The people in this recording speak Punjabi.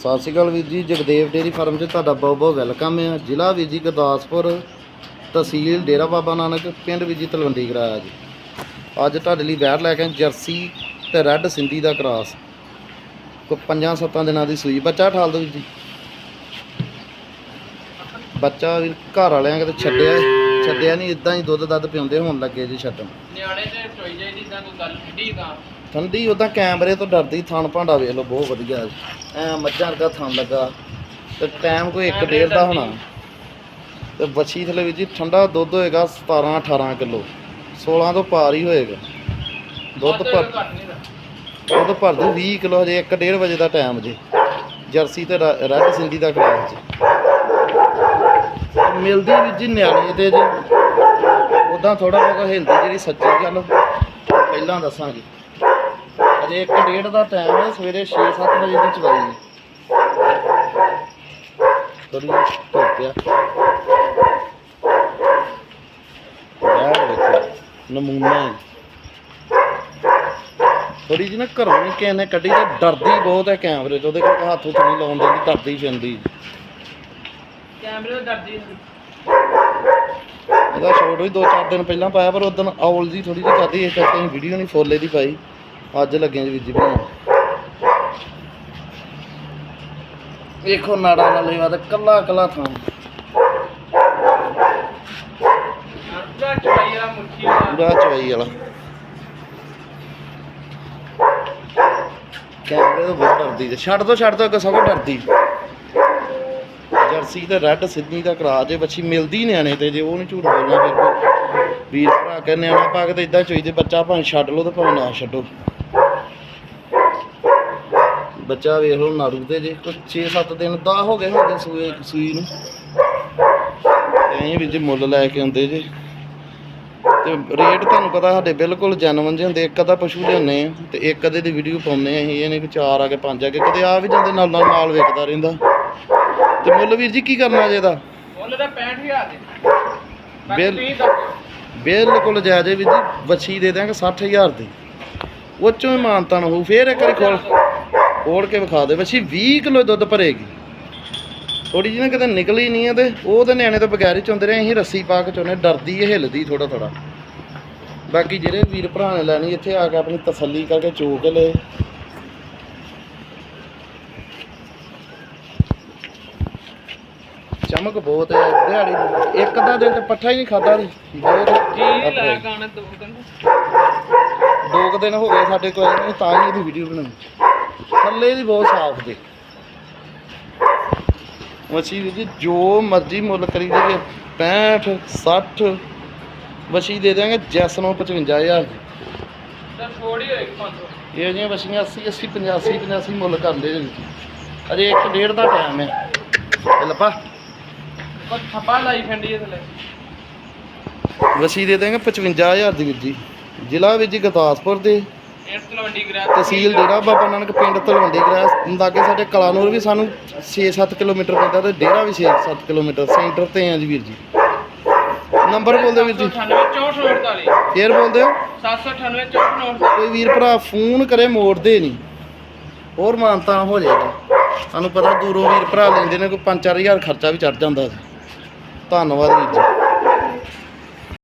ਸਤਿ ਸ਼੍ਰੀ ਅਕਾਲ ਵੀਰ ਜੀ, ਜਗਦੇਵ ਡੇਰੀ ਫਾਰਮ 'ਚ ਤੁਹਾਡਾ ਬਹੁਤ ਬਹੁਤ ਵੈਲਕਮ ਹੈ ਜ਼ਿਲ੍ਹਾ ਵੀਰ ਜੀ ਗੁਰਦਾਸਪੁਰ ਤਹਿਸੀਲ ਡੇਰਾ ਬਾਬਾ ਨਾਨਕ, ਪਿੰਡ ਵੀਰ ਜੀ ਤਲਵੰਡੀ ਕਰਾਇਆ ਜੀ ਅੱਜ ਤੁਹਾਡੇ ਲਈ ਵੈਰ ਲੈ ਕੇ ਜਰਸੀ ਤੇ ਰੈੱਡ ਸਿੰਧੀ ਦਾ ਕਰਾਸ। ਕੋ ਪੰਜਾਂ ਸੱਤਾਂ ਦਿਨਾਂ ਦੀ ਸੂਈ ਬੱਚਾ ਠਾਲ ਦੋ ਵੀਰ ਜੀ। ਬੱਚਾ ਵੀ ਘਰ ਵਾਲਿਆਂ ਕਿਤੇ ਛੱਡਿਆ ਛੱਡਿਆ ਨਹੀਂ ਇਦਾਂ ਹੀ ਦੁੱਧ ਦੱਧ ਪਿਉਂਦੇ ਹੋਣ ਲੱਗੇ ਜੀ ਛੱਡਣ। ਨਿਆਣੇ ਤੇ ਚੋਈ ਜਾਈਦੀ ਤਾਂ ਕੋਈ ਗੱਲ ਠੰਡੀ ਤਾਂ। ਠੰਡੀ ਉਦਾਂ ਕੈਮਰੇ ਤੋਂ ਡਰਦੀ ਥਣ ਭਾਂਡਾ ਵੇਖ ਲਓ ਬਹੁਤ ਵਧੀਆ ਐ ਮੱਝਾਂ ਵਰਗਾ ਥਣ ਲੱਗਾ। ਤੇ ਟਾਈਮ ਕੋਈ 1 ਡੇਢ ਦਾ ਹੋਣਾ। ਤੇ ਵੱਛੀ ਥਲੇ ਵਿੱਚ ਜੀ ਠੰਡਾ ਦੁੱਧ ਹੋਏਗਾ 17 18 ਕਿਲੋ। 16 ਤੋਂ ਪਾਰ ਹੀ ਹੋਏਗਾ। ਦੁੱਧ ਦਾ ਦੁੱਧ ਭਰ ਦੂ 20 ਕਿਲੋ ਹਜੇ 1 ਡੇਢ ਵਜੇ ਦਾ ਟਾਈਮ ਜੇ। ਜਰਸੀ ਤੇ ਰੈੱਡ ਸਿੰਧੀ ਦਾ ਕਰਾਸ ਜੀ। ਮਿਲਦੀ ਵੀ ਜੀ ਨਿਆਣੇ ਤੇ ਜੀ। ਉਦਾਂ ਥੋੜਾ ਬਹੁਤ ਹਿਲਦੀ ਜਿਹੜੀ ਸੱਚੀ ਗੱਲ ਪਹਿਲਾਂ ਦੱਸਾਂਗੇ। ਅਜੇ 1 ਡੇਢ ਦਾ ਟਾਈਮ ਹੈ ਸਵੇਰੇ 6-7 ਵਜੇ ਦੀ ਚਵਾਈ ਹੈ। ਥੋੜੀ ਧੁੱਪ ਪਿਆ ਯਾਰ ਵੇਖੋ ਨਮੂਨਾ ਥੋੜੀ ਜਿਹੀ ਨਾ ਘਰੋਂ ਹੀ ਕਿਸੇ ਨੇ ਕੱਢੀ ਤੇ ਡਰਦੀ ਬਹੁਤ ਹੈ ਕੈਮਰੇ 'ਚ। ਉਹਦੇ ਕਰਕੇ ਹੱਥ ਹੁੱਥ ਨਹੀਂ ਲਾਉਣ ਦਿੰਦੀ ਡਰਦੀ ਫਿਰਦੀ। ਕੈਮਰੇ ਤੋਂ ਡਰਦੀ ਸੀ। ਇਹਦਾ ਸ਼ਾਟ ਵੀ 2-4 ਦਿਨ ਪਹਿਲਾਂ ਪਾਇਆ ਪਰ ਉਦੋਂ ਔਲ ਜੀ ਥੋੜੀ ਜਿਹੀ ਕਰਦੀ ਇਸ ਕਰਕੇ ਵੀਡੀਓ ਨਹੀਂ ਫੋਲੇ ਦੀ ਪਾਈ। ਅੱਜ ਲੱਗੇ ਜੀ ਜੀ ਬਣਾਉਣ ਵੇਖੋ ਨਾੜਾ ਨਾਲ ਲੈਵਾ ਤੇ ਕੱਲਾ ਕੱਲਾ ਥਾਂ। ਅੱਧਾ ਚੋਈ ਵਾਲਾ ਮੁੱਠੀ ਵਾਲਾ। ਪੂਰਾ ਚਵਾਈ ਵਾਲਾ। ਕੈਮਰੇ ਤੋਂ ਬਹੁਤ ਡਰਦੀ ਤੇ ਛੱਡ ਦੋ ਛੱਡ ਦੋ ਅੱਗੇ ਸਭ ਡਰਦੀ। ਜਰਸੀ ਤੇ ਰੈੱਡ ਸਿੱਧੀ ਦਾ ਕਰਾ ਜੇ ਬੱਚੀ ਮਿਲਦੀ ਨਿਆਣੇ ਤੇ ਜੇ ਉਹ ਨਹੀਂ ਝੂਠ ਬੋਲਣਾ ਫਿਰ ਵੀਰ ਭਰਾ ਕੇ ਨਿਆਣਾ ਪਾ ਕੇ ਤੇ ਇਦਾਂ ਚੋਈਦੇ ਬੱਚਾ ਭਾਵੇਂ ਛੱਡ ਲਓ ਤੇ ਭਾਵੇਂ ਨਾ ਛੱਡੋ। ਬੱਚਾ ਵੇਖ ਲਓ ਨਾੜੂ ਤੇ ਜੇ ਕੋਈ 6-7 ਦਿਨ ਦਾ ਹੋ ਗਏ ਹੁੰਦੇ ਸੂਏ ਸੂਈ ਨੂੰ। ਐਂ ਵੀ ਜੇ ਮੁੱਲ ਲੈ ਕੇ ਆਉਂਦੇ ਜੇ। ਤੇ ਰੇਟ ਤੁਹਾਨੂੰ ਪਤਾ ਸਾਡੇ ਬਿਲਕੁਲ ਜੈਨੂਇਨ ਜਿਹੇ ਹੁੰਦੇ ਇੱਕ ਅੱਧਾ ਪਸ਼ੂ ਲਿਆਉਂਦੇ ਆ ਤੇ ਇੱਕ ਅੱਧੇ ਦੀ ਵੀਡੀਓ ਪਾਉਂਦੇ ਆ ਅਸੀਂ ਇਹ ਨਹੀਂ ਕਿ ਚਾਰ ਆ ਕੇ ਪੰਜ ਆ ਕੇ ਕਦੇ ਆ ਵੀ ਜਾਂਦੇ ਨਾਲ ਨਾਲ ਮਾਲ ਵੇਚਦਾ ਰਹਿੰਦਾ। ਤੇ ਮੁੱਲ ਵੀਰ ਜੀ ਕੀ ਕਰਨਾ ਜੇ ਇਹਦਾ? ਮੁੱਲ ਦਾ। 65000 ਦੇ ਬਿਲਕੁਲ ਜਾਇਜ਼ ਹੈ ਵੀਰ ਜੀ ਵੱਛੀ ਦੇ ਦਿਆਂਗੇ 60000 ਦੀ। ਉਹ ਚੋਂ ਹੀ ਮਾਨਤਾਨ ਹੋਊ ਫੇਰ ਇੱਕ ਵਾਰੀ ਖੋਲ। ਖੋਲ ਕੇ ਵਿਖਾ ਦੇ ਵੱਛੀ 20 ਕਿਲੋ ਦੁੱਧ ਭਰੇਗੀ। ਥੋੜੀ ਜਿਹੀ ਨਾ ਕਿਤੇ ਨਿਕਲੀ ਨਹੀਂ ਹੈ ਤੇ ਉਹ ਤੇ ਨਿਆਣੇ ਤੋਂ ਬਗੈਰ ਹੀ ਚੁੰਦੇ ਰਹੇ ਅਸੀਂ ਰੱਸੀ ਪਾ ਕੇ ਚੋਨੇ ਡਰਦੀ ਇਹ ਹਿੱਲਦੀ ਥੋੜਾ ਥੋੜਾ ਬਾਕੀ ਜਿਹੜੇ ਵੀਰ ਭਰਾ ਨੇ ਲੈਣੀ ਇੱਥੇ ਆ ਕੇ ਆਪਣੀ ਤਸੱਲੀ ਕਰਕੇ ਚੋ ਕੇ ਲਏ। ਚਮਕ ਬਹੁਤ ਹੈ ਦਿਹਾੜੀ ਇੱਕ ਦਾ ਦਿਨ ਤੇ ਪੱਠਾ ਹੀ ਨਹੀਂ ਖਾਦਾ ਬਹੁਤ ਜੀ ਲੈ ਗਾਣਾ ਦੋ ਦਿਨ ਦੋ ਦਿਨ ਹੋ ਗਏ ਸਾਡੇ ਕੋਲ ਨਹੀਂ ਤਾਂ ਹੀ ਇਹਦੀ ਵੀਡੀਓ ਬਣਾਈ। ਥੱਲੇ ਦੀ ਬਹੁਤ ਸਾਫ਼ ਦੇ ਮੱਛੀ ਦੀ ਜੀ ਮਰਜ਼ੀ ਮੁੱਲ ਕਰੀ ਜਾਈਏ 65 60 ਵਛੀ ਦੇ ਦਿਆਂਗੇ ਜੈਸ ਨੂੰ 55000 ਦੀ ਤਾਂ ਥੋੜੀ ਹੋਏਗੀ 500 ਇਹ ਜਿਹੀਆਂ ਵਛੀਆਂ 80 80 85 85 ਮੁੱਲ ਕਰਦੇ ਜੀ। ਅਜੇ ਇੱਕ ਡੇਢ ਦਾ ਟਾਈਮ ਹੈ। ਇਹ ਲੱਪਾ ਪਰ ਥੱਪਾ ਲਾਈ ਫੰਡੀ ਥਲੇ ਵਛੀ ਦੇ ਦਿਆਂਗੇ 55000 ਦੀ ਵੀਰ ਜੀ। ਜ਼ਿਲ੍ਹਾ ਵਿੱਚ ਜੀ ਗੁਰਦਾਸਪੁਰ ਦੇ। ਇਹ ਤਹਿਸੀਲ ਡੇਰਾ ਬਾਬਾ ਨਾਨਕ ਪਿੰਡ ਤਲਵੰਡੀ ਗ੍ਰਾਸ ਲਾਗੇ ਸਾਡੇ ਕਲਾਨੂਰ ਵੀ ਸਾਨੂੰ 6-7 ਕਿਲੋਮੀਟਰ ਪੈਂਦਾ ਤੇ ਡੇਰਾ ਵੀ 6-7 ਕਿਲੋਮੀਟਰ ਸੈਂਟਰ ਤੇ ਆ ਜੀ ਵੀਰ ਜੀ। ਨੰਬਰ ਬੋਲਦੇ ਵੀਰ ਜੀ। 798 6448 ਫੇਰ ਬੋਲਦੇ ਹੋ 798 6448 ਕੋਈ ਵੀਰ ਭਰਾ ਫੋਨ ਕਰੇ ਮੋੜਦੇ ਨਹੀਂ ਹੋਰ ਮਾਨਤਾ ਹੋ ਜਾਏਗਾ। ਸਾਨੂੰ ਪਤਾ ਦੂਰੋਂ ਵੀਰ ਭਰਾ ਲੈਂਦੇ ਨੇ ਕੋਈ 5-4000 ਖਰਚਾ ਵੀ ਚੜ ਜਾਂਦਾ। ਧੰਨਵਾਦ ਵੀਰ ਜੀ।